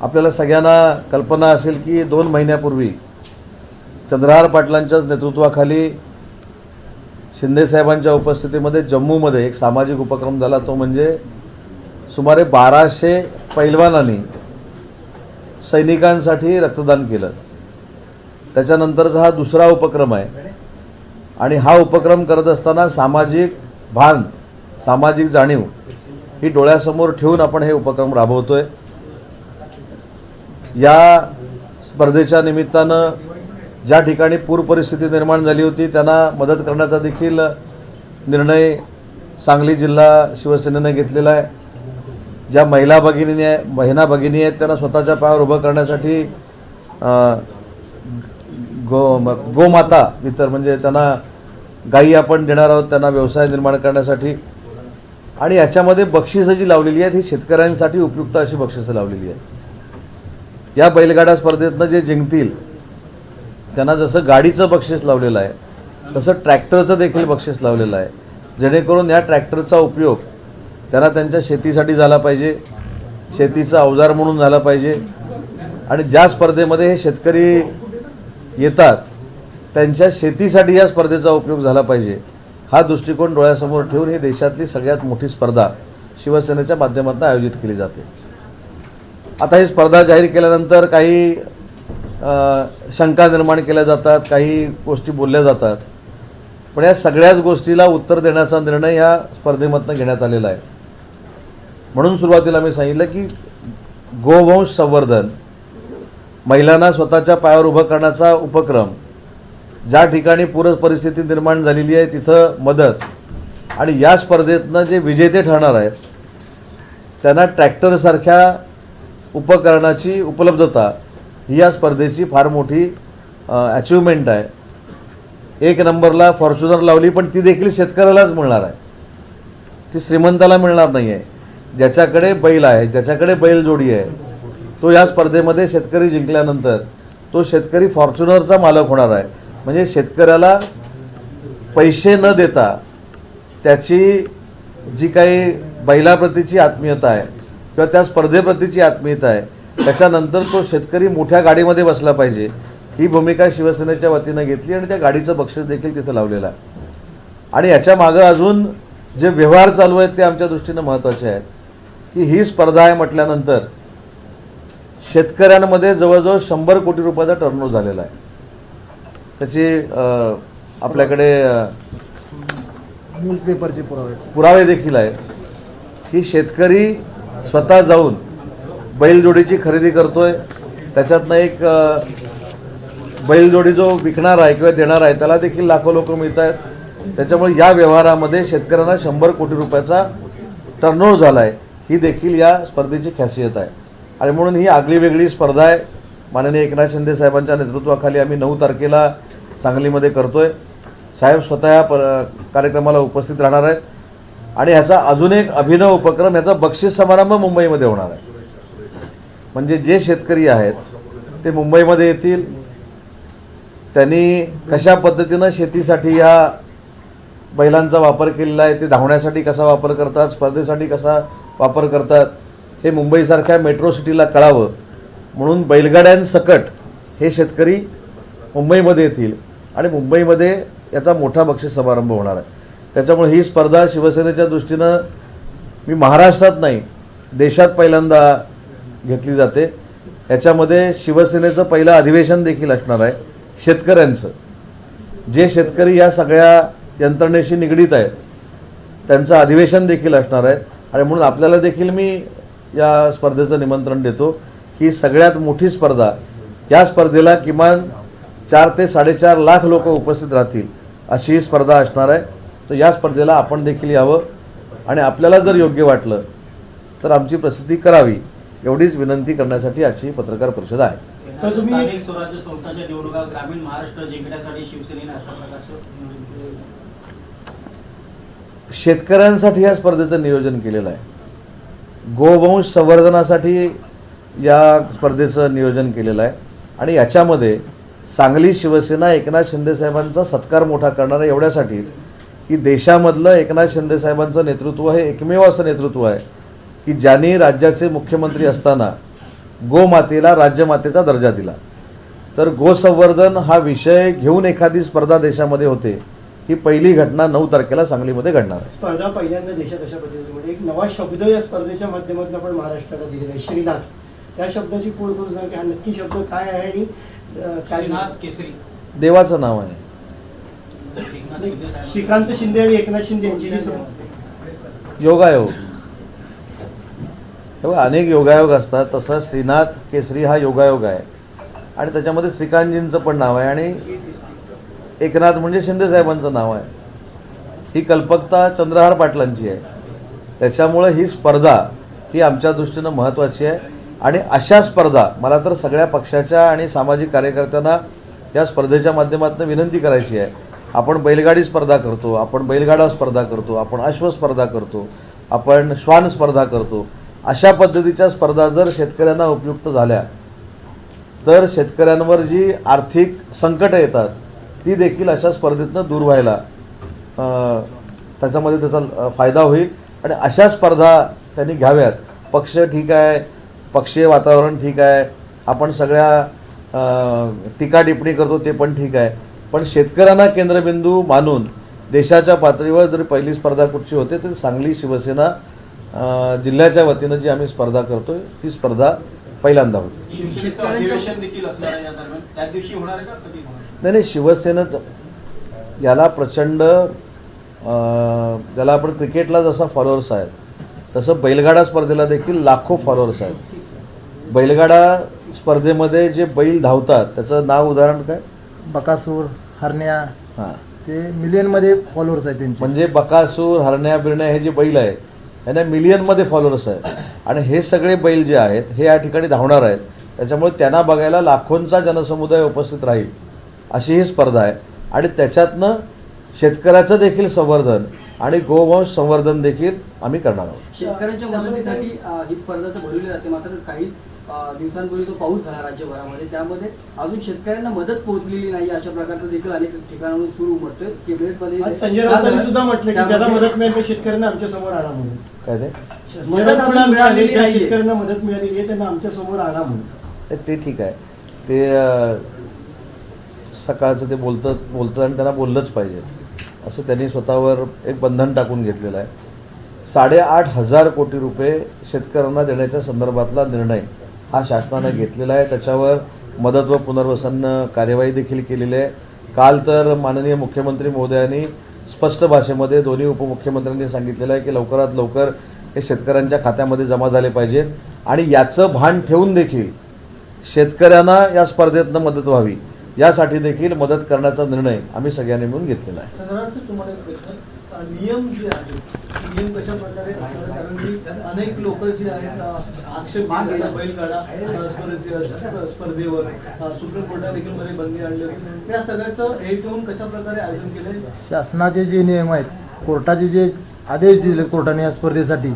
आपल्याला सगळ्यांना कल्पना असेल की दोन महिन्यापूर्वी चंद्रहार पाटलांच्याच नेतृत्वाखाली शिंदेसाहेबांच्या उपस्थितीमध्ये जम्मूमध्ये एक सामाजिक उपक्रम झाला तो म्हणजे सुमारे बाराशे पैलवानांनी सैनिकांसाठी रक्तदान केलं. त्याच्यानंतरचा हा दुसरा उपक्रम आहे. आणि हा उपक्रम करत असताना सामाजिक भान सामाजिक जाणीव ही डोळ्यासमोर ठेवून आपण हे उपक्रम राबवतोय. या स्पर्धेच्या निमित्तानं ज्या ठिकाणी पूर परिस्थिती निर्माण झाली होती त्यांना मदत करण्याचा देखील निर्णय सांगली जिल्हा शिवसेनेनं घेतलेला आहे. ज्या महिला भगिनी आहे महिला भगिनी आहेत त्यांना स्वतःच्या पायावर उभं करण्यासाठी गो गोमाता इतर म्हणजे त्यांना गायी आपण देणार आहोत त्यांना व्यवसाय निर्माण करण्यासाठी. आणि याच्यामध्ये बक्षिसं जी लावलेली आहेत ही शेतकऱ्यांसाठी उपयुक्त अशी बक्षिसं लावलेली आहेत. या बैलगाडा स्पर्धेतनं जे जिंकतील त्यांना जसं गाडीचं बक्षीस लावलेलं आहे तसं ट्रॅक्टरचं देखील बक्षीस लावलेलं आहे. जेणेकरून या ट्रॅक्टरचा उपयोग त्यांना त्यांच्या शेतीसाठी झाला पाहिजे शेतीचा अवजार म्हणून झाला पाहिजे. आणि ज्या स्पर्धेमध्ये हे शेतकरी येतात त्यांच्या शेतीसाठी या स्पर्धेचा उपयोग झाला पाहिजे. हा दृष्टिकोन डोळ्यासमोर ठेवून ही देशातली सगळ्यात मोठी स्पर्धा शिवसेनेच्या माध्यमातून आयोजित केली जाते. आता ही स्पर्धा जाहीर केल्यानंतर काही शंका निर्माण केल्या जातात काही गोष्टी बोलल्या जातात. पण या सगळ्याच गोष्टीला उत्तर देण्याचा निर्णय या स्पर्धेमधनं घेण्यात आलेला आहे. म्हणून सुरुवातीला मी सांगितलं की गोवंश संवर्धन महिलांना स्वतःच्या पायावर उभं करण्याचा उपक्रम ज्या ठिकाणी पूर परिस्थिती निर्माण झालेली आहे तिथं मदत आणि या स्पर्धेतनं जे विजेते ठरणार आहेत त्यांना ट्रॅक्टरसारख्या उपकरणाची उपलब्धता ही या स्पर्धेची फार मोठी अचिव्हमेंट आहे. एक नंबरला फॉर्च्युनर लावली पण ती देखील शेतकऱ्यालाच मिळणार आहे. ती श्रीमंताला मिळणार नाही आहे. ज्याच्याकडे बैल आहे ज्याच्याकडे बैलजोडी आहे तो या स्पर्धेमध्ये शेतकरी जिंकल्यानंतर तो शेतकरी फॉर्च्युनरचा मालक होणार आहे. म्हणजे शेतकऱ्याला पैसे न देता त्याची जी काही बैलाप्रतीची आत्मीयता आहे किंवा त्या स्पर्धेप्रतीची आत्मीयता आहे त्याच्यानंतर तो शेतकरी मोठ्या गाडीमध्ये बसला पाहिजे. ही भूमिका शिवसेनेच्या वतीनं घेतली आणि त्या गाडीचं बक्षीस देखील तिथं लावलेलं आहे. आणि याच्या मागं अजून जे व्यवहार चालू आहेत ते आमच्या दृष्टीनं महत्त्वाचे आहेत. की ही स्पर्धा आहे म्हटल्यानंतर शेतकऱ्यांमध्ये जवळजवळ शंभर कोटी रुपयाचा टर्नओव्हर झालेला आहे. त्याची आपल्याकडे न्यूजपेपरचे पुरावे. पुरावे देखील आहेत. की शेतकरी स्वतः जाऊन बैलजोडीची खरेदी करतोय. त्याच्यातनं एक बैलजोडी जो विकणार आहे किंवा देणार आहे त्याला देखील लाखो लोक मिळत आहेत. त्याच्यामुळे या व्यवहारामध्ये शेतकऱ्यांना शंभर कोटी रुपयाचा टर्नओव्हर झाला आहे ही देखील या स्पर्धेची खासियत आहे. आणि म्हणून ही आगळी वेगळी स्पर्धा आहे. माननीय एकनाथ शिंदे साहेबांच्या नेतृत्वाखाली आम्ही नऊ तारखेला सांगलीमध्ये करतोय. साहेब स्वतः या पर कार्यक्रमाला उपस्थित राहणार आहेत. आणि ह्याचा अजून एक अभिनव उपक्रम ह्याचा बक्षीस समारंभ मुंबईमध्ये होणार आहे. म्हणजे जे शेतकरी आहेत ते मुंबईमध्ये येतील. त्यांनी कशा पद्धतीनं शेतीसाठी या बैलांचा वापर केलेला आहे ते धावण्यासाठी कसा वापर करतात स्पर्धेसाठी कसा वापर करतात हे मुंबईसारख्या मेट्रो सिटीला कळावं. म्हणून बैलगाड्यांसकट हे शेतकरी मुंबईमध्ये येतील आणि मुंबईमध्ये याचा मोठा बक्षीस समारंभ होणार आहे. त्याच्यामुळे ही स्पर्धा शिवसेनेच्या दृष्टीनं मी महाराष्ट्रात नाही देशात पहिल्यांदा घेतली जाते. याच्यामध्ये शिवसेनेचं पहिलं अधिवेशन देखील असणार आहे शेतकऱ्यांचं. जे शेतकरी या सगळ्या यंत्रणेशी निगडीत आहेत त्यांचं अधिवेशन देखील असणार आहे. आणि म्हणून आपल्याला देखील मी या स्पर्धेचं निमंत्रण देतो ही सगळ्यात मोठी स्पर्धा या स्पर्धेला किमान चार ते साडेचार लाख लोक उपस्थित राहतील अशी ही स्पर्धा असणार आहे. तर या स्पर्धेला आपण देखील यावं आणि आपल्याला जर योग्य वाटलं तर आमची प्रसिद्धी करावी एवढीच विनंती करण्यासाठी आजची पत्रकार परिषद आहे. सर, तुम्ही- स्थानिक स्वराज्य संस्थांच्या निवडणुका ग्रामीण महाराष्ट्र जिंकण्यासाठी शिवसेनेने अशा प्रकारचं नियोजन केलं शेतकऱ्यांसाठी या स्पर्धेचं नियोजन केलेलं आहे. गोवंश संवर्धनासाठी या स्पर्धेचं नियोजन केलेलं आहे. आणि याच्यामध्ये सांगली शिवसेना एकनाथ शिंदेसाहेबांचा सत्कार मोठा करणार आहे एवढ्यासाठीच की देशामधलं एकनाथ शिंदेसाहेबांचं नेतृत्व हे एकमेव असं नेतृत्व आहे की ज्यांनी राज्याचे मुख्यमंत्री असताना गोमातेला राज्यमातेचा दर्जा दिला. तर गोसंवर्धन हा विषय घेऊन एखादी स्पर्धा देशामध्ये होते ही पहिली घटना नऊ तारखेला सांगलीमध्ये घडणार आहे. स्पर्धा पहिल्यांदा देशात अशा पद्धतीने म्हणजे एक नवा शब्द या स्पर्धेच्या माध्यमातून आपण महाराष्ट्राला दिलेला आहे श्रीनाथ. त्या शब्दाची की हा नक्की शब्द काय आहे आणि श्रीनाथ केसरी. देवाचं नाव आहे. श्रीकांत शिंदे आणि एकनाथ शिंदे यांची योगायोग. तेव्हा अनेक योगायोग असतात. तसं श्रीनाथ केसरी हा योगायोग आहे. आणि त्याच्यामध्ये श्रीकांतजींचं पण नाव आहे. आणि एकनाथ म्हणजे शिंदे साहेबांचं नाव आहे. ही कल्पकता चंद्रहार पाटलांची आहे. त्याच्यामुळं ही स्पर्धा ही आमच्या दृष्टीनं महत्त्वाची आहे. आणि अशा स्पर्धा मला तर सगळ्या पक्षाच्या आणि सामाजिक कार्यकर्त्यांना या स्पर्धेच्या माध्यमातून विनंती करायची आहे. आपण बैलगाडी स्पर्धा करतो आपण बैलगाडा स्पर्धा करतो आपण अश्व स्पर्धा करतो आपण श्वान स्पर्धा करतो अशा पद्धतीच्या स्पर्धा जर शेतकऱ्यांना उपयुक्त झाल्या तर शेतकऱ्यांवर जी आर्थिक संकटं येतात ती देखील अशा स्पर्धेतनं दूर व्हायला त्याच्यामध्ये त्याचा फायदा होईल. आणि अशा स्पर्धा त्यांनी घ्याव्यात. पक्ष ठीक आहे पक्षीय वातावरण ठीक आहे आपण सगळ्या टीका टिप्पणी करतो ते पण ठीक आहे. पण शेतकऱ्यांना केंद्रबिंदू मानून देशाच्या पातळीवर जर पहिली स्पर्धा कुठची होते तर सांगली शिवसेना जिल्ह्याच्या वतीनं जी आम्ही स्पर्धा करतोय ती स्पर्धा पहिल्यांदा होती? नाही नाही शिवसेनेचं याला प्रचंड अं, ज्याला आपण क्रिकेटला जसा फॉलोअर्स आहेत तसं बैलगाडा स्पर्धेला देखील लाखो फॉलोअर्स आहेत. बैलगाडा स्पर्धेमध्ये जे बैल धावतात त्याचं नाव उदाहरण काय? बकासूर हरण्या हां. ते मिलियनमध्ये फॉलोअर्स आहेत त्यांचे. म्हणजे बकासूर हरण्या बिरण्या हे जे बैल आहेत यांना मिलियनमध्ये फॉलोअर्स आहेत. आणि हे सगळे बैल जे आहेत हे या ठिकाणी धावणार आहेत. त्याच्यामुळे त्यांना बघायला लाखोंचा जनसमुदाय उपस्थित राहील अशी ही स्पर्धा आहे. आणि त्याच्यातनं शेतकऱ्याचं देखील संवर्धन आणि गोवंश संवर्धन देखील आम्ही करणार आहोत. शेतकऱ्यांच्या मदतीसाठी ही स्पर्धा तर भरवली जाते मात्र काही दिवसांपूर्वी जो पाऊस झाला राज्यभरामध्ये. त्यामध्ये अजून शेतकऱ्यांना मदत पोहोचलेली नाही अशा प्रकारचं देखील अनेक ठिकाणाहून सुरू उमटतोय. केबिनेटमध्ये संजय राऊतांनी सुद्धा म्हटलं की ज्याला मदत मिळेल शेतकऱ्यांना आमच्यासमोर आणा म्हणून. काय ते? मदत मिळाली ज्या. शेतकऱ्यांना मदत मिळालेली आहे त्यांना आमच्यासमोर आणा म्हणून. ते- ठीक आहे. ते सकाळचं ते बोलतं बोलतं आणि त्यांना बोललंच पाहिजे. असं त्यांनी स्वतःवर एक बंधन टाकून घेतलेलं आहे. साडेआठ हजार कोटी रुपये शेतकऱ्यांना देण्याच्या संदर्भातला निर्णय हा शासनानं घेतलेला आहे. त्याच्यावर मदत व पुनर्वसन कार्यवाही देखील केलेली आहे. काल तर माननीय मुख्यमंत्री महोदयांनी स्पष्ट भाषेमध्ये दोन्ही उपमुख्यमंत्र्यांनी सांगितलेलं आहे की लवकरात लवकर हे शेतकऱ्यांच्या खात्यामध्ये जमा झाले पाहिजेत आणि याचं भान ठेवून देखील शेतकऱ्यांना या स्पर्धेतनं मदत व्हावी. यासाठी देखील मदत करण्याचा निर्णय आम्ही सगळ्यांनी मिळून घेतलेला आहे. नियम जे आहेत नियम कशा प्रकारे असणार कारण की अनेक लोक जे आहेत आक्षेप घेत बैलगाडा स्पर्धे- स्पर्धेवर. सुप्रीम कोर्टाने देखील मध्ये बंदी आणली होती. त्या सगळ्याचं हे ठेवून कशा प्रकारे आयोजन केलंय? शासनाचे जे नियम आहेत कोर्टाचे जे आदेश दिले कोर्टाने या स्पर्धेसाठी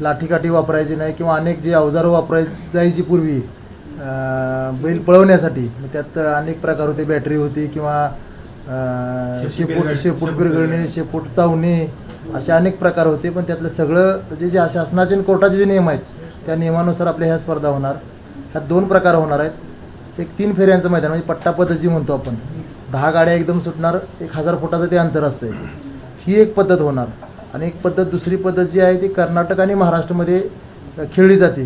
लाठीकाठी वापरायची नाही किंवा अनेक जे अवजारं वापराय जायची पूर्वी अं, बैल पळवण्यासाठी मग त्यात अनेक प्रकार होते बॅटरी होती किंवा शेपूट शेपूट बिरगळणे शेपूट चावणे असे अनेक प्रकार होते पण त्यातलं सगळं जे जे शासनाचे कोर्टाचे जे नियम आहेत त्या नियमानुसार आपल्या ह्या स्पर्धा होणार. ह्यात दोन प्रकार होणार आहेत. एक तीन फेऱ्यांचं मैदान म्हणजे पट्टा पद्धत जी म्हणतो आपण दहा गाड्या एकदम सुटणार एक हजार फुटाचं ते अंतर असते ही एक पद्धत होणार. आणि एक पद्धत दुसरी पद्धत जी आहे ती कर्नाटक आणि महाराष्ट्रामध्ये खेळली जाते.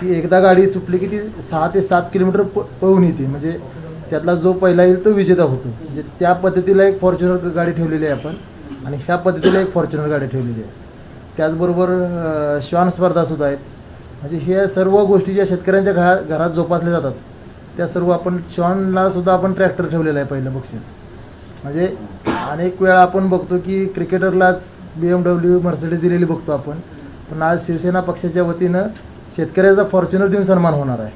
की एकदा गाडी सुटली की ती सहा ते सात किलोमीटर प पळून येते. म्हणजे त्यातला जो पहिला येईल तो विजेता होतो. म्हणजे त्या पद्धतीला एक फॉर्च्युनर गाडी ठेवलेली आहे आपण. आणि ह्या पद्धतीला एक फॉर्च्युनर गाडी ठेवलेली आहे. त्याचबरोबर श्वान श्वान स्पर्धासुद्धा आहेत. म्हणजे ह्या सर्व गोष्टी ज्या शेतकऱ्यांच्या घरा घरात जोपासल्या जातात त्या सर्व आपण श्वानला सुद्धा आपण ट्रॅक्टर ठेवलेला आहे पहिलं बक्षीस. म्हणजे अनेक वेळा आपण बघतो की क्रिकेटरलाच बी एम डब्ल्यू मर्सिडीज दिलेली बघतो आपण. पण आज शिवसेना पक्षाच्या वतीनं शेतकऱ्याचा फॉर्च्युनर देऊन सन्मान होणार आहे.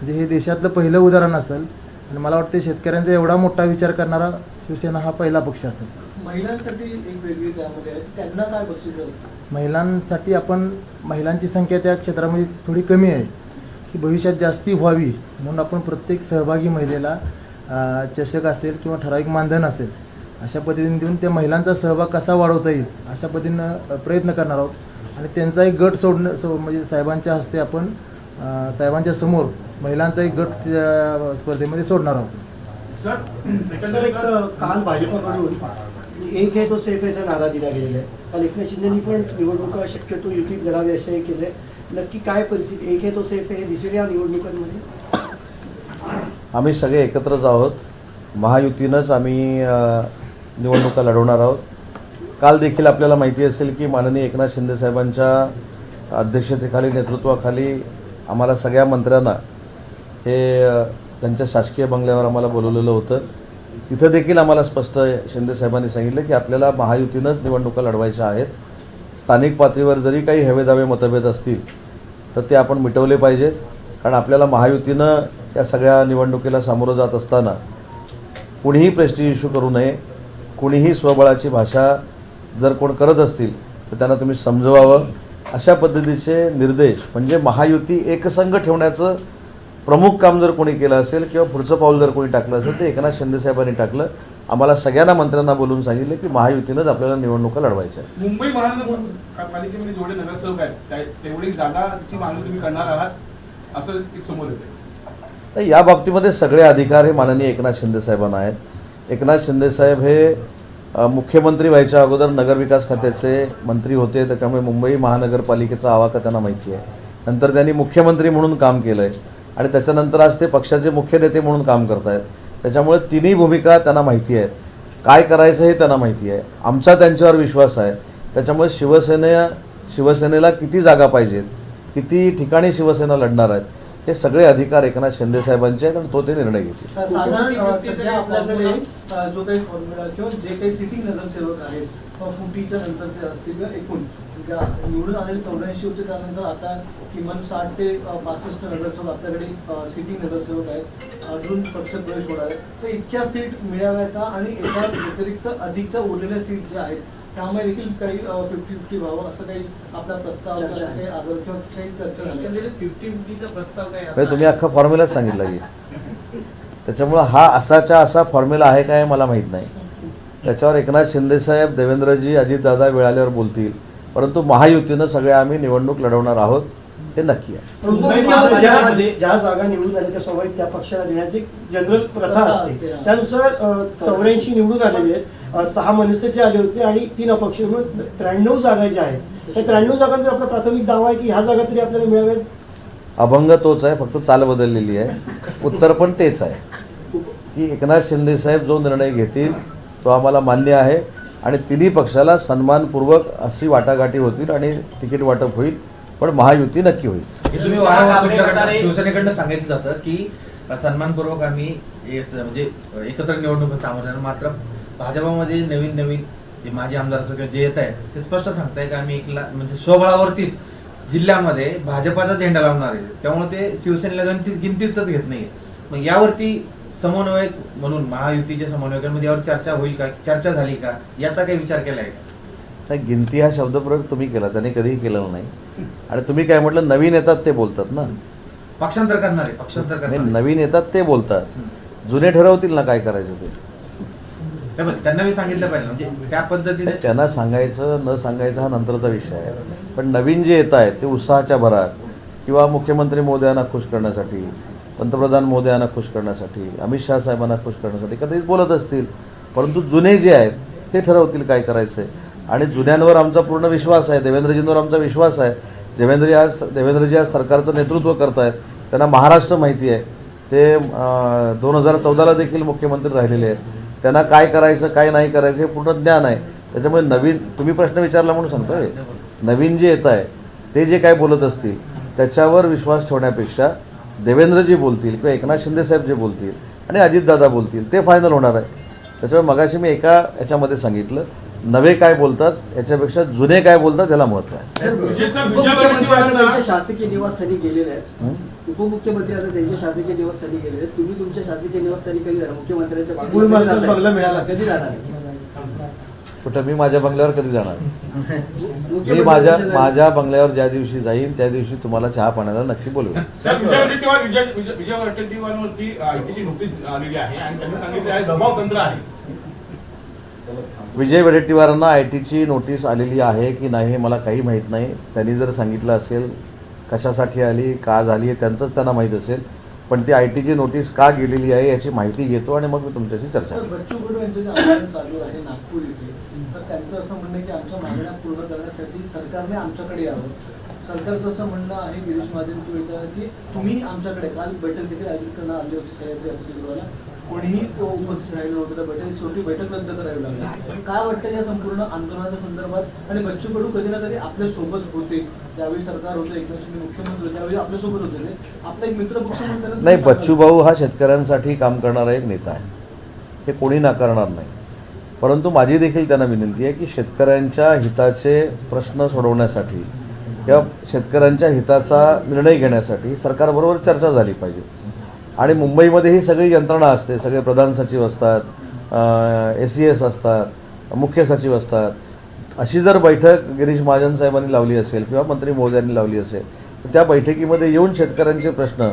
म्हणजे हे देशातलं पहिलं उदाहरण असेल. आणि मला वाटतं शेतकऱ्यांचा एवढा मोठा विचार करणारा शिवसेना हा पहिला पक्ष असेल. महिलांसाठी एक वेगळी त्यामध्ये आहे. त्यांना काय बक्षीस असतं? महिलांसाठी आपण महिलांची संख्या त्या क्षेत्रामध्ये थोडी कमी आहे की भविष्यात जास्ती व्हावी म्हणून आपण प्रत्येक सहभागी महिलेला चषक असेल किंवा ठराविक मानधन असेल अशा पद्धतीने देऊन त्या महिलांचा सहभाग कसा वाढवता येईल अशा पद्धतीनं प्रयत्न करणार आहोत. आणि त्यांचा एक गट सोडणं सो म्हणजे साहेबांच्या हस्ते आपण साहेबांच्या समोर महिलांचा एक गट त्या स्पर्धेमध्ये सोडणार आहोत. एक अ, काल भाजपकडून एक आहे तो सेफ याचा नारा दिला गेलेला आहे. काल एकनाथ शिंदेनी पण निवडणुका शक्यतो युतीत लढावी असे केले नक्की काय परिस्थिती एक आहे तो सेफ आहे हे दिसेल या निवडणुकांमध्ये? आम्ही सगळे एकत्रच आहोत. महायुतीनंच आम्ही निवडणुका लढवणार आहोत. काल देखील आपल्याला माहिती असेल की माननीय एकनाथ शिंदे साहेबांच्या अध्यक्षतेखाली नेतृत्वाखाली आम्हाला सगळ्या मंत्र्यांना हे त्यांच्या शासकीय बंगल्यावर आम्हाला बोलवलेलं होतं. तिथं देखील आम्हाला स्पष्ट शिंदे साहेबांनी सांगितलं की आपल्याला महायुतीनंच निवडणुका लढवायच्या आहेत. स्थानिक पातळीवर जरी काही हवेदावे मतभेद असतील तर ते आपण मिटवले पाहिजेत. कारण आपल्याला महायुतीनं या सगळ्या निवडणुकीला सामोरं जात असताना कुणीही प्रेस्टिज इश्यू करू नये कुणीही स्वबळाची भाषा जर कोण करत असतील तर त्यांना तुम्ही समजवावं. अशा पद्धतीचे निर्देश म्हणजे महायुती एकसंघ ठेवण्याचं प्रमुख काम जर कोणी केलं असेल किंवा पुढचं पाऊल जर कोणी टाकलं असेल तर एकनाथ शिंदे साहेबांनी टाकलं. आम्हाला सगळ्यांना मंत्र्यांना बोलून सांगितलं की महायुतीनंच आपल्याला निवडणुका लढवायच्या. मुंबई महानगरपालिकेमध्ये जेवढे नगरसेवक आहेत त्या- तेवढी जागाची मागणी तुम्ही करणार आहात असं एक समोर येते तर या बाबतीमध्ये सगळे अधिकार हे माननीय एकनाथ शिंदे साहेबांना आहेत. एकनाथ शिंदे साहेब हे मुख्यमंत्री व्हायच्या अगोदर नगरविकास खात्याचे मंत्री होते. त्याच्यामुळे मुंबई महानगरपालिकेचा आवाका त्यांना माहिती आहे. नंतर त्यांनी मुख्यमंत्री म्हणून काम केलं आहे आणि त्याच्यानंतर आज ते पक्षाचे मुख्य नेते म्हणून काम करत आहेत त्याच्यामुळे तिन्ही भूमिका त्यांना माहिती आहेत काय करायचं हे त्यांना माहिती आहे. आमचा त्यांच्यावर विश्वास आहे. त्याच्यामुळे शिवसेने शिवसेनेला किती जागा पाहिजेत? किती ठिकाणी शिवसेना लढणार आहेत? हे सगळे अधिकार एकनाथ शिंदे साहेबांचे आहेत आणि तो ते निर्णय घेतील. किंवा जे काही सिटी नगरसेवक आहेत किंवा नंतर असतील एकूण. म्हणजे, निवडून आलेले चौऱ्याऐंशी होते त्यानंतर आता किमान साठ ते अ, पासष्ट नगरसेवक आपल्याकडे सिटिंग नगरसेवक आहेत. अजून पक्ष प्रवेश होणार आहे. तर इतक्या सीट मिळाव्या का? आणि एका व्यतिरिक्त अधिकच्या उरलेल्या सीट ज्या आहेत त्यामुळे देखील काही फिफ्टी फिफ्टी व्हावं असं काही आपला प्रस्ताव फिफ्टी फिफ्टीचा काय तुम्ही अख्खा फॉर्म्युलाच सांगितलं की. त्याच्यामुळं हा असाच्या असा फॉर्म्युला आहे काय मला माहीत नाही. त्याच्यावर एकनाथ शिंदेसाहेब देवेंद्रजी अजितदादा मिळाल्यावर बोलतील. परंतु महायुतीनं सगळे आम्ही निवडणूक लढवणार आहोत. हे नक्की आहे. ज्या जागा निवडून आल्या त्या स्वाभाविक त्या पक्षाला देण्याची जनरल प्रथा असते. हा. त्यानुसार चौऱ्याऐंशी निवडून आलेले आहेत. सहा मनसेचे आले होते आणि तीन अपक्ष म्हणून त्र्याण्णव जागा ज्या आहेत त्या त्र्याण्णव जागांवर आपला प्राथमिक दावा आहे की ह्या जागा तरी आपल्याला मिळाव्यात? अभंग तोच आहे फक्त चाल बदललेली आहे. उत्तर पण तेच आहे. की एकनाथ शिंदे साहेब जो निर्णय घेतील तो आम्हाला मान्य आहे. आणि तिन्ही पक्षाला सन्मानपूर्वक अशी वाटाघाटी होतील आणि तिकीट वाटप होईल. पण महायुती नक्की होईल. हे तुम्ही वारंवार तुमच्याकडनं शिवसेनेकडनं सांगितलं जातं की सन्मानपूर्वक आम्ही म्हणजे एकत्र निवडणूक सामोरं मात्र भाजपामध्ये नवीन नवीन जे माजी आमदार असो किंवा जे येत आहेत ते स्पष्ट सांगताय की आम्ही एकला म्हणजे स्वबळावरतीच जिल्ह्यामध्ये भाजपाचा झेंडा लावणार आहे. त्यामुळे ते शिवसेनेला गणतीच गिनतीतच घेत नाहीये. मग यावरती समन्वयक म्हणून महायुतीच्या समन्वयकांमध्ये यावर चर्चा होईल का? चर्चा झाली का? याचा काही विचार केलाय का? तर गिनती हा शब्दप्रयोग तुम्ही केला त्याने कधीही केलेला नाही. आणि तुम्ही काय म्हटलं नवीन येतात ते बोलतात ना. पक्षांतर करणार आहे पक्षांतर करणार. नवीन येतात ते बोलतात. जुने ठरवतील ना काय करायचं ते. त्यामुळे त्यांना मी सांगितलं पाहिजे म्हणजे त्या पद्धतीने नाही, त्यांना सांगायचं न सांगायचं हा नंतरचा विषय आहे. पण नवीन जे येत आहेत ते उत्साहाच्या भरात किंवा मुख्यमंत्री मोदयांना खुश करण्यासाठी पंतप्रधान मोदयांना खुश करण्यासाठी अमित शहा साहेबांना खुश करण्यासाठी कधीच बोलत असतील. परंतु जुने जे आहेत ते ठरवतील काय करायचं आहे आणि जुन्यांवर आमचा पूर्ण विश्वास आहे देवेंद्रजींवर आमचा विश्वास आहे. देवेंद्रजी आज देवेंद्रजी आज सरकारचं नेतृत्व करत आहेत त्यांना महाराष्ट्र माहिती आहे. ते दोन हजार चौदाला देखील मुख्यमंत्री राहिलेले आहेत. त्यांना काय करायचं काय नाही करायचं हे पूर्ण ज्ञान आहे. त्याच्यामुळे नवीन तुम्ही प्रश्न विचारला म्हणून सांगतोय. नवीन जे येत आहे ते जे काय बोलत असतील त्याच्यावर विश्वास ठेवण्यापेक्षा देवेंद्रजी बोलतील किंवा एकनाथ शिंदे साहेब जे बोलतील आणि अजितदादा बोलतील ते फायनल होणार आहे. त्याच्यामुळे मगाशी मी एका याच्यामध्ये सांगितलं नवे काय बोलतात याच्यापेक्षा जुने काय बोलतात याला महत्त्व आहे विजय साहेब, उपमुख्यमंत्री आता विजय त्यांच्या शासकीय निवासस्थानी गेलेले आहेत हं? उपमुख्यमंत्री आता त्यांच्या शासकीय निवासस्थानी गेलेले आहेत तुम्ही तुमच्या शासकीय निवासस्थानी कधी जाणार मुख्यमंत्र्यांच्या गुलमर्गचा बागेमध्ये बंगला मिळाला. कधी जाणार कुठं मी माझ्या बंगल्यावर कधी जाणार मी माझ्या. माझ्या बंगल्यावर ज्या दिवशी जाईन त्या दिवशी तुम्हाला चहा पाण्याला नक्की साहेब, विजय वडेट्टीवार विजय विजय विजय वडेट्टीवारवरती नोटीस आलेली आहे आणि त्यांनी सांगितलं आहे दबाव तंत्र आहे विजय वडेट्टीवारांना आय टीची नोटीस आलेली आहे की नाही हे मला काही माहीत नाही. त्यांनी जर सांगितलं असेल कशासाठी आली का झाली हे त्यांचंच त्यांना माहीत असेल. पण ती आय टीची नोटीस का गेलेली आहे याची माहिती घेतो आणि मग मी तुमच्याशी चर्चा तर सरकारचं असं म्हणणं आहे गिरीश महाजन की तुम्ही आमच्याकडे काल बैठक देखील आयोजित आली होती सह्याद्री अतिथीगृहाला कोणीही तो उपस्थित राहिलं नव्हतं त्या बैठकीत. शेवटी बैठक रद्द करावी लागली. काय वाटतं या संपूर्ण आंदोलनाच्या संदर्भात? आणि बच्चू कडू कधी ना कधी आपल्यासोबत होते. ज्यावेळी सरकार होतं एकनाथ शिंदे मुख्यमंत्री होते त्यावेळी आपल्यासोबत होते. ते. आपला एक मित्र पक्ष म्हणून नाही बच्चू भाऊ हा शेतकऱ्यांसाठी काम करणारा एक नेता आहे. हे कोणी नाकारणार नाही. परंतु माझी देखील त्यांना विनंती आहे की शेतकऱ्यांच्या हिताचे प्रश्न सोडवण्यासाठी किंवा शेतकऱ्यांच्या हिताचा निर्णय घेण्यासाठी सरकारबरोबर चर्चा झाली पाहिजे. आणि मुंबईमध्ये ही सगळी यंत्रणा असते. सगळे प्रधान सचिव असतात एस सी एस असतात मुख्य सचिव असतात. अशी जर बैठक गिरीश महाजन साहेबांनी लावली असेल किंवा मंत्री महोदयांनी लावली असेल तर त्या बैठकीमध्ये येऊन शेतकऱ्यांचे प्रश्न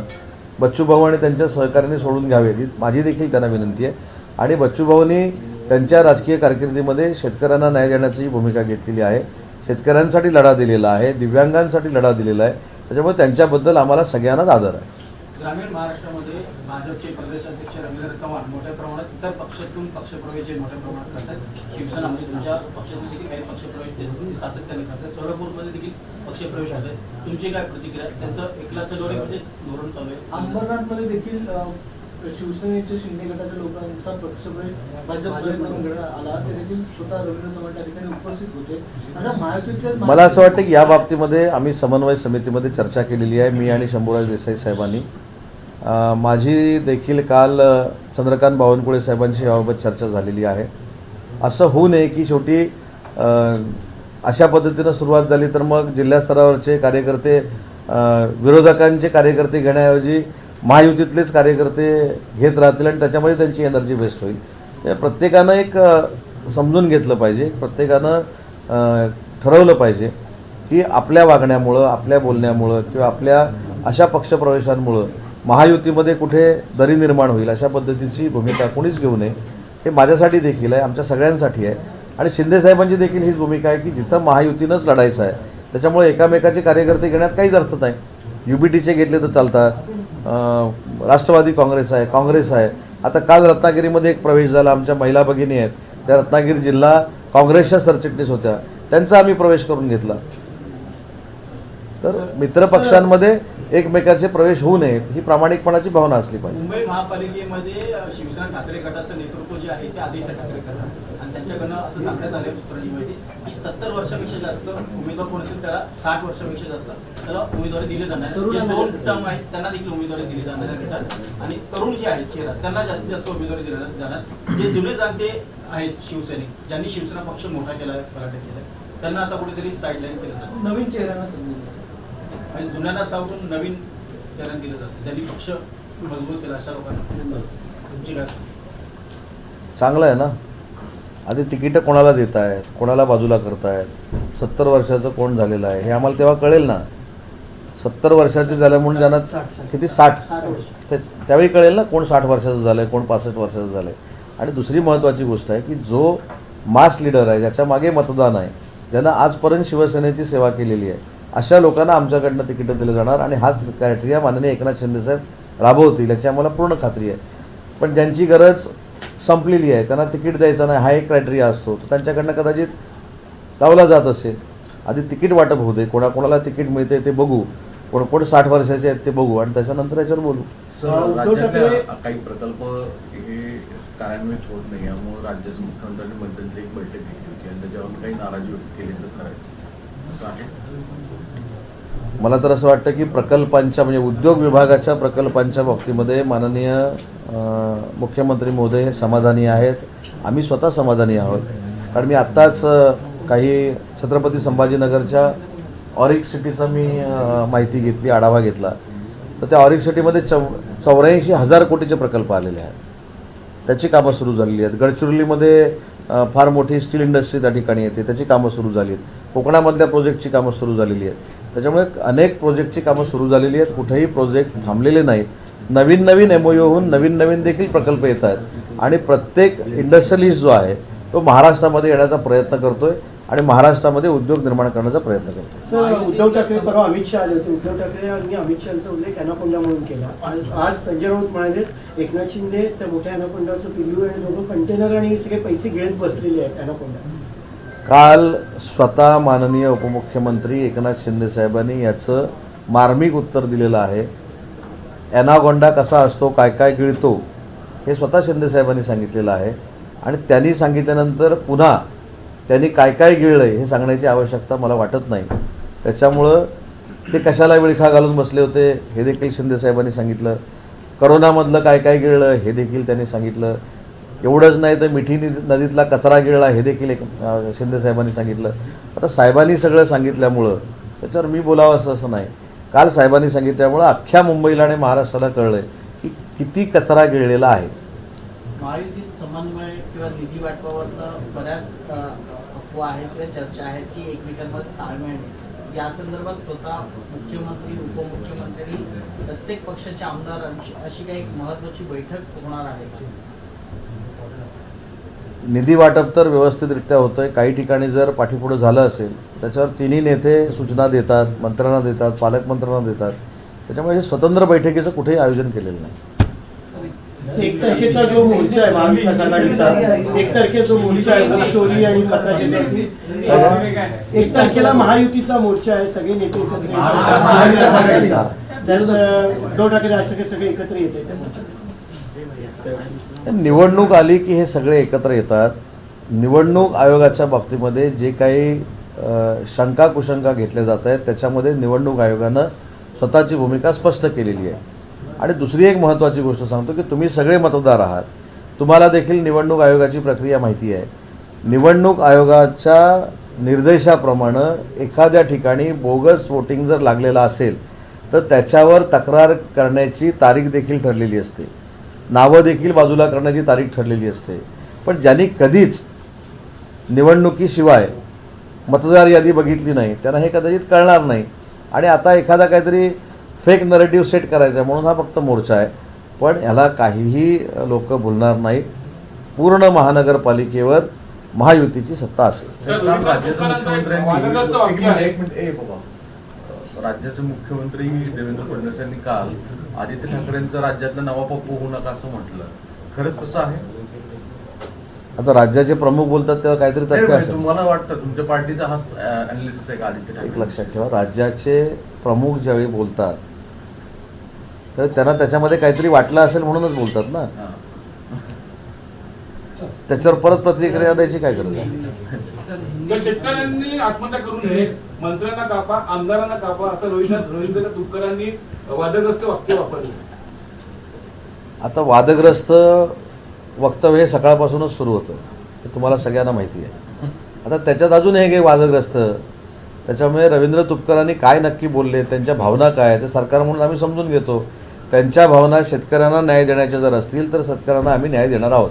बच्चूभाऊ आणि त्यांच्या सहकार्याने सोडून घ्यावे ही माझी देखील त्यांना विनंती आहे. आणि बच्चूभाऊनी त्यांच्या राजकीय कारकिर्दीमध्ये शेतकऱ्यांना न्याय देण्याची भूमिका घेतलेली आहे. शेतकऱ्यांसाठी लढा दिलेला आहे दिव्यांगांसाठी लढा दिलेला आहे. त्याच्यामुळे त्यांच्याबद्दल आम्हाला सगळ्यांनाच आदर आहे. ग्रामीण महाराष्ट्रामध्ये भाजपचे प्रदेशाध्यक्ष रवींद्र चव्हाण मोठ्या प्रमाणात इतर पक्षातून पक्षप्रवेश मोठ्या प्रमाणात करतात. शिवसेना म्हणजे तुमच्या पक्षातून देखील काही पक्षप्रवेश ते सातत्याने करतात. सोलापूरमध्ये देखील पक्षप्रवेश होत आहेत. तुमची काय प्रतिक्रिया? त्यांचं एकलाचं डोळे म्हणजे धोरण चालू आहे. अंबरनाथमध्ये देखील अं, शिवसेनेचे शिंदे गटाच्या लोकांचा पक्षप्रवेश भाजपकडे आला. ते देखील स्वतः रवींद्र चव्हाण त्या ठिकाणी उपस्थित होते. आता महायुतीचे मला असं वाटतं की या बाबतीमध्ये आम्ही समन्वय समितीमध्ये चर्चा केलेली आहे. मी आणि शंभूराज देसाई साहेबांनी. माझी देखील काल चंद्रकांत बावनकुळे साहेबांशी याबाबत चर्चा झालेली आहे. असं होऊ नये की शेवटी अशा पद्धतीनं सुरुवात झाली तर मग जिल्हास्तरावरचे कार्यकर्ते विरोधकांचे कार्यकर्ते घेण्याऐवजी महायुतीतलेच कार्यकर्ते घेत राहतील आणि त्याच्यामध्ये त्यांची एनर्जी वेस्ट होईल. ते प्रत्येकानं एक समजून घेतलं पाहिजे प्रत्येकानं ठरवलं पाहिजे की आपल्या वागण्यामुळं आपल्या बोलण्यामुळं किंवा आपल्या अशा पक्षप्रवेशांमुळं महायुतीमध्ये कुठे दरी निर्माण होईल अशा पद्धतीची भूमिका कोणीच घेऊ नये हे माझ्यासाठी देखील आहे आमच्या सगळ्यांसाठी आहे. आणि शिंदेसाहेबांची देखील हीच भूमिका आहे की जिथं महायुतीनंच लढायचं आहे त्याच्यामुळे एकामेकाचे कार्यकर्ते घेण्यात काहीच अर्थ नाही. यू बी टीचे घेतले तर चालतात राष्ट्रवादी काँग्रेस आहे काँग्रेस आहे. आता काल रत्नागिरीमध्ये एक प्रवेश झाला आमच्या महिला भगिनी आहेत त्या रत्नागिरी जिल्हा काँग्रेसच्या सरचिटणीस होत्या त्यांचा आम्ही प्रवेश करून घेतला. तर मित्रपक्षांमध्ये एकमेकाचे प्रवेश होऊ नयेत ही प्रामाणिकपणाची भावना असली पाहिजे. मुंबई महापालिकेमध्ये शिवसेना ठाकरे गटाचं नेतृत्व जे आहे ते आदित्य ठाकरे करतात. आणि त्यांच्याकडनं असं सांगण्यात आलं सूत्रांची माहिती की सत्तर वर्षापेक्षा जास्त उमेदवार कोण असेल त्याला साठ वर्षापेक्षा जास्त त्याला उमेदवारी दिली जाणार. दोन टर्म आहेत त्यांना देखील उमेदवारी दिली जाणार गटात आणि तरुण जे आहेत चेहरा त्यांना जास्तीत जास्त उमेदवारी दिली जाणार. जे जुने जाणते आहेत शिवसैनिक ज्यांनी शिवसेना पक्ष मोठा केला पराठा केला त्यांना आता कुठेतरी साईडलाईन केलं जातं नवीन चेहऱ्यांना. आणि जुन्यांना सावरून नवीन चलन दिलं जातं. त्यांनी पक्ष मजबूत केला अशा लोकांना. तुमची काय? चांगलं आहे ना? आधी तिकीटं कोणाला देत आहेत कोणाला बाजूला करतायत? सत्तर वर्षाचं कोण झालेलं आहे? हे आम्हाला तेव्हा कळेल ना. सत्तर वर्षाचे झालं म्हणून ज्यांना किती? साठ. त्यावेळी कळेल ना कोण साठ वर्षाचं झालं आहे कोण पासष्ट वर्षाचं झालं आहे आणि दुसरी महत्त्वाची गोष्ट आहे की जो मास लीडर आहे ज्याच्या मागे मतदान आहे ज्यानं आजपर्यंत शिवसेनेची सेवा केलेली आहे अशा लोकांना आमच्याकडनं तिकीटं दिलं जाणार आणि हाच क्रायटेरिया माननीय एकनाथ शिंदेसाहेब राबवतील याची आम्हाला पूर्ण खात्री आहे. पण ज्यांची गरज संपलेली आहे त्यांना तिकीट द्यायचं नाही हा एक क्रायटेरिया असतो. तो त्यांच्याकडनं कदाचित लावला जात असेल आधी तिकीट वाटप होऊ दे कोणाकोणाला तिकीट मिळते ते बघू कोण कोण साठ वर्षाचे आहेत ते बघू आणि त्याच्यानंतर याच्यावर बोलू. काही प्रकल्प हे कार्यान्वित होत नाही यामुळे राज्याचे मुख्यमंत्र्यांनी मध्यंतरी एक बैठक घेतली होती आणि त्याच्यावर काही नाराजी व्यक्त केली तर करायचं मला तर असं वाटतं की प्रकल्पांच्या म्हणजे उद्योग विभागाच्या प्रकल्पांच्या बाबतीमध्ये माननीय मुख्यमंत्री महोदय हे समाधानी आहेत. आम्ही स्वतः समाधानी आहोत. कारण मी आत्ताच काही छत्रपती संभाजीनगरच्या ऑरिक सिटीचा मी माहिती घेतली आढावा घेतला. तर त्या ऑरिक सिटीमध्ये चौ चौऱ्याऐंशी हजार कोटीचे प्रकल्प आलेले आहेत. त्याची कामं सुरू झालेली आहेत. गडचिरोलीमध्ये फार मोठी स्टील इंडस्ट्री त्या ठिकाणी येते. त्याची कामं सुरू झाली आहेत. कोकणामधल्या प्रोजेक्टची कामं सुरू झालेली आहेत. त्याच्यामुळे अनेक प्रोजेक्टची कामं सुरू झालेली आहेत. कुठेही प्रोजेक्ट थांबलेले नाहीत. नवीन नवीन एम होऊन नवीन नवीन देखील प्रकल्प येत आहेत. आणि प्रत्येक इंडस्ट्रियलिस्ट जो आहे तो महाराष्ट्रामध्ये येण्याचा प्रयत्न करतोय. आणि महाराष्ट्रामध्ये उद्योग निर्माण करण्याचा प्रयत्न करतो. सर उद्धव ठाकरे परवा अमित शहा आले होते. उद्धव ठाकरे यांनी अमित शहाचा उल्लेख अॅनाकोंडा म्हणून केला. आज आज संजय राऊत म्हणाले एकनाथ शिंदे त्या मोठ्या अॅनाकोंडाचं पिल्लू आणि दोघं कंटेनर आणि सगळे पैसे घेत बसलेले आहेत अॅनाकोंडा. काल स्वतः माननीय उपमुख्यमंत्री एकनाथ शिंदे साहेबांनी याचं मार्मिक उत्तर दिलेलं आहे. ॲनागोंडा कसा असतो काय काय गिळतो हे स्वतः शिंदे साहेबांनी सांगितलेलं आहे. आणि त्यांनी सांगितल्यानंतर पुन्हा त्यांनी काय काय गिळलं हे सांगण्याची आवश्यकता मला वाटत नाही. त्याच्यामुळं ते कशाला विळखा घालून बसले होते हे देखील शिंदे साहेबांनी सांगितलं. करोनामधलं काय काय गिळलं हे देखील त्यांनी सांगितलं. एवढंच नाही तर मिठी नदीतला कचरा गिळला हे देखील एक शिंदेसाहेबांनी सांगितलं. आता साहेबांनी सगळं सांगितल्यामुळं त्याच्यावर मी बोलावं असं असं नाही. काल साहेबांनी सांगितल्यामुळं अख्ख्या मुंबईला आणि महाराष्ट्राला कळलं की किती कचरा गिळलेला आहे महायुतीत समन्वय किंवा निधी वाटपावरनं बऱ्याच अ, अफवा आहेत किंवा चर्चा आहेत की एकमेकांमध्ये ताळमेळ नाही या संदर्भात स्वतः मुख्यमंत्री उपमुख्यमंत्री प्रत्येक पक्षाचे आमदारांची अशी काही एक महत्वाची बैठक होणार आहे निधी वाटप तर व्यवस्थितरित्या होतं आहे काही ठिकाणी जर पाठीपुढं झालं असेल त्याच्यावर तिन्ही नेते सूचना देतात मंत्र्यांना देतात पालकमंत्र्यांना देतात. त्याच्यामुळे हे स्वतंत्र बैठकीचं कुठेही आयोजन केलेलं नाही. एक तारखेचा जो मोर्चा आहे महाविकास आघाडीचा एक तारखेचा मोर्चा आहे चोरी आणि प्रकाश एक तारखेला महायुतीचा मोर्चा आहे सगळे नेते एकत्र महाविकास आघाडीचा. उद्धव ठाकरे राज ठाकरे सगळे एकत्र येत निवडणूक आली की हे सगळे एकत्र येतात. निवडणूक आयोगाच्या बाबतीमध्ये जे काही शंका कुशंका घेतल्या जात आहेत त्याच्यामध्ये निवडणूक आयोगानं स्वतःची भूमिका स्पष्ट केलेली आहे. आणि दुसरी एक महत्त्वाची गोष्ट सांगतो की तुम्ही सगळे मतदार आहात. तुम्हाला देखील निवडणूक आयोगाची प्रक्रिया माहिती आहे. निवडणूक आयोगाच्या निर्देशाप्रमाणे एखाद्या ठिकाणी बोगस वोटिंग जर लागलेलं असेल तर त्याच्यावर तक्रार करण्याची तारीख देखील ठरलेली असते. नावं देखील बाजूला करण्याची तारीख ठरलेली असते. पण ज्यांनी कधीच निवडणुकीशिवाय मतदार यादी बघितली नाही त्यांना हे कदाचित कळणार नाही. आणि आता एखादा काहीतरी फेक नरेटिव्ह सेट करायचा आहे म्हणून हा फक्त मोर्चा आहे. पण याला काहीही लोक बोलणार नाहीत. पूर्ण महानगरपालिकेवर महायुतीची सत्ता असेल. राज्याचे एक. एक मुख्यमंत्री देवेंद्र फडणवीस यांनी काल आदित्य ठाकरेंचं राज्यातलं नवा पप्पू होऊ नका असं म्हटलं. खरंच तसं आहे? आता राज्याचे प्रमुख बोलतात तेव्हा काहीतरी तथ्य असेल. तुम्हाला वाटतं तुमच्या पार्टीचा हा अनालिसिस आहे का आदित्य एक ठाकरे लक्षात ठेवा राज्याचे प्रमुख ज्यावेळी बोलतात तर त्यांना त्याच्यामध्ये काहीतरी वाटलं असेल म्हणूनच बोलतात ना. त्याच्यावर परत प्रतिक्रिया द्यायची काय गरज आहे? शेतकऱ्यांनी आत्महत्या करू नये मंत्र्यांना कापा आमदारांना कापा असं तुपकरांनी वादग्रस्त वाक्य वापरलं. आता वादग्रस्त वक्तव्य हे सकाळपासूनच सुरू होतं. हे तुम्हाला सगळ्यांना माहिती आहे. आता त्याच्यात अजून हे काही वादग्रस्त. त्याच्यामुळे रवींद्र तुपकरांनी काय नक्की बोलले त्यांच्या भावना काय ते सरकार म्हणून आम्ही समजून घेतो. त्यांच्या भावना शेतकऱ्यांना न्याय देण्याच्या जर असतील तर शेतकऱ्यांना आम्ही न्याय देणार आहोत.